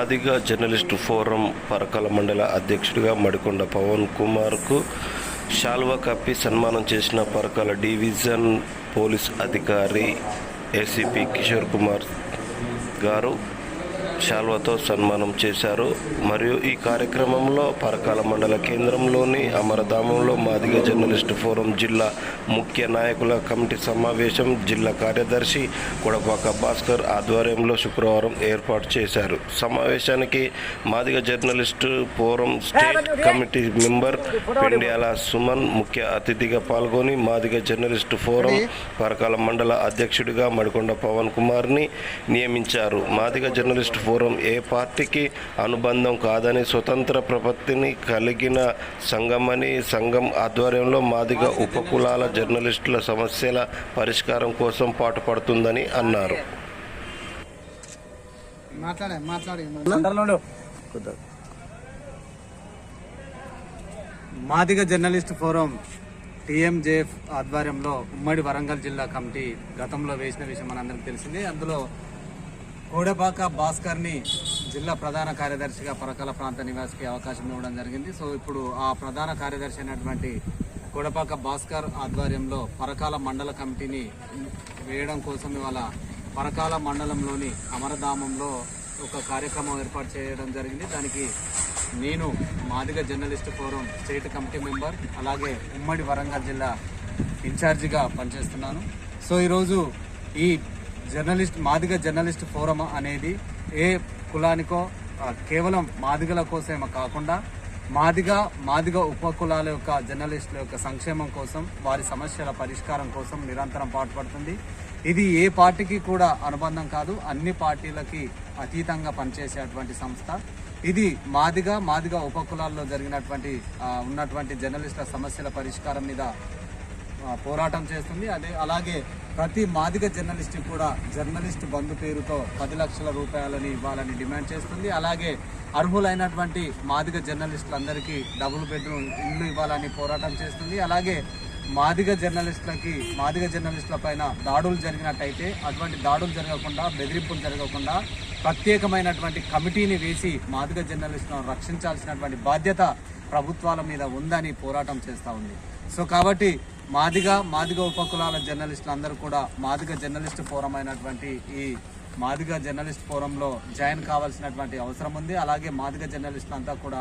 Madiga journalist forum Parakala మండల అధ్యక్షుడిగా మడికొండ పవన్ కుమార్కు శాల్వా కప్పి సన్మానం చేసిన పరకాల డివిజన్ పోలీస్ అధికారి ఏసీపీ కిషోర్ కుమార్ గారు శాల్వతో సన్మానం చేశారు. మరియు ఈ కార్యక్రమంలో పరకాల మండల కేంద్రంలోని అమరధామంలో మాదిగ జర్నలిస్టు ఫోరం జిల్లా ముఖ్య నాయకుల కమిటీ సమావేశం జిల్లా కార్యదర్శి కొడపాక భాస్కర్ ఆధ్వర్యంలో శుక్రవారం ఏర్పాటు చేశారు. సమావేశానికి Madiga journalist forum state committee member Pendiyala Suman ముఖ్య అతిథిగా పాల్గొని మాదిగ జర్నలిస్టు ఫోరం పరకాల మండల అధ్యక్షుడిగా మడికొండ పవన్ కుమార్ని నియమించారు. మాదిగ జర్నలిస్టు ఫోరం ఏ పార్టీకి అనుబంధం కాదని స్వతంత్ర ప్రపత్తిని కలిగిన సంఘమని సంఘం ఆధ్వర్యంలో మాదిగ ఉపకులాల జర్నలిస్టుల సమస్యల పరిష్కారం కోసం పాటుపడుతుందని అన్నారు. మాట్లాడే మాట్లాడే. సెంటర్లో మాదిగ జర్నలిస్ట్ ఫోరం టీఎంజేఎఫ్ ఆధ్వర్యంలో ఉమ్మడి వరంగల్ జిల్లా కమిటీ గతంలో వేసిన విషయం మనందరికీ తెలిసిందే. అందులో కోడెపాక భాస్కర్ని జిల్లా ప్రధాన కార్యదర్శిగా పరకాల ప్రాంత నివాసికి అవకాశం ఇవ్వడం జరిగింది. సో ఇప్పుడు ఆ ప్రధాన కార్యదర్శి అయినటువంటి కోడపాక భాస్కర్ ఆధ్వర్యంలో పరకాల మండల కమిటీని వేయడం కోసం ఇవాళ పరకాల మండలంలోని అమరధామంలో ఒక కార్యక్రమం ఏర్పాటు చేయడం జరిగింది. దానికి నేను Madiga journalist forum state committee member అలాగే ఉమ్మడి వరంగల్ జిల్లా ఇన్ఛార్జిగా పనిచేస్తున్నాను. సో ఈరోజు ఈ జర్నలిస్ట్ మాదిగ జర్నలిస్ట్ ఫోరం అనేది ఏ కులానికో కేవలం మాదిగల కోసమే కాకుండా మాదిగ మాదిగ ఉపకులాల యొక్క జర్నలిస్టుల యొక్క సంక్షేమం కోసం వారి సమస్యల పరిష్కారం కోసం నిరంతరం పాటుపడుతుంది. ఇది ఏ పార్టీకి కూడా అనుబంధం కాదు అన్ని పార్టీలకి అతీతంగా పనిచేసేటువంటి సంస్థ. ఇది మాదిగ మాదిగ ఉపకులాల్లో జరిగినటువంటి ఉన్నటువంటి జర్నలిస్టుల సమస్యల పరిష్కారం మీద పోరాటం చేస్తుంది. అదే అలాగే ప్రతి మాదిగ జర్నలిస్ట్ కూడా జర్నలిస్ట్ బంధు పేరుతో పది లక్షల రూపాయలని ఇవ్వాలని డిమాండ్ చేస్తుంది. అలాగే అర్హులైనటువంటి మాదిగ జర్నలిస్టులందరికీ డబుల్ బెడ్రూమ్ ఇల్లు ఇవ్వాలని పోరాటం చేస్తుంది. అలాగే మాదిగ జర్నలిస్టులకి మాదిగ జర్నలిస్టుల పైన దాడులు జరిగినట్టయితే అటువంటి దాడులు జరగకుండా బెదిరింపులు జరగకుండా ప్రత్యేకమైనటువంటి కమిటీని వేసి మాదిగ జర్నలిస్టులను రక్షించాల్సినటువంటి బాధ్యత ప్రభుత్వాల మీద ఉందని పోరాటం చేస్తూ ఉంది. సో కాబట్టి మాదిగ మాదిగ ఉపకులాల జర్నలిస్టులు అందరూ కూడా మాదిగ జర్నలిస్టు ఫోరం అయినటువంటి ఈ మాదిగ జర్నలిస్ట్ ఫోరంలో జాయిన్ కావాల్సినటువంటి అవసరం ఉంది. అలాగే మాదిగ జర్నలిస్టులు అంతా కూడా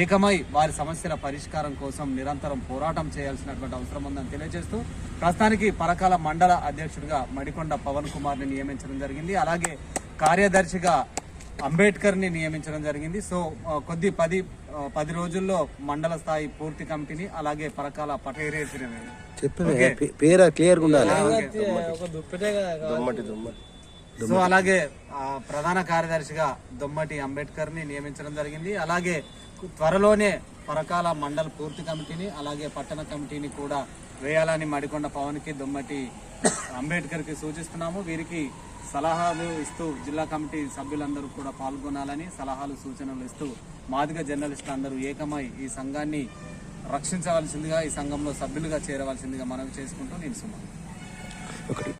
ఏకమై వారి సమస్యల పరిష్కారం కోసం నిరంతరం పోరాటం చేయాల్సినటువంటి అవసరం ఉందని తెలియజేస్తూ ప్రస్తుతానికి పరకాల మండల అధ్యక్షుడిగా మడికొండ పవన్ కుమార్ని నియమించడం జరిగింది. అలాగే కార్యదర్శిగా అంబేద్కర్ని నియమించడం జరిగింది. సో కొద్ది పది పది రోజుల్లో మండల స్థాయి పూర్తి కమిటీని అలాగే పరకాల పేరు క్లియర్గా ఉండాలి? సో అలాగే ప్రధాన కార్యదర్శిగా దొమ్మటి అంబేద్కర్ని నియమించడం జరిగింది. అలాగే త్వరలోనే పరకాల మండల పూర్తి కమిటీని అలాగే పట్టణ కమిటీని కూడా వేయాలని మడికొండ పవన్కి దొమ్మటి అంబేద్కర్కి సూచిస్తున్నాము. వీరికి సలహాలు ఇస్తూ జిల్లా కమిటీ సభ్యులందరూ కూడా పాల్గొనాలని సలహాలు సూచనలు ఇస్తూ మాదిగ జర్నలిస్టులు అందరూ ఏకమై ఈ సంఘాన్ని రక్షించవలసిందిగా ఈ సంఘంలో సభ్యులుగా చేరవలసిందిగా మనవి చేసుకుంటూ నేను సుమా ఒకటి.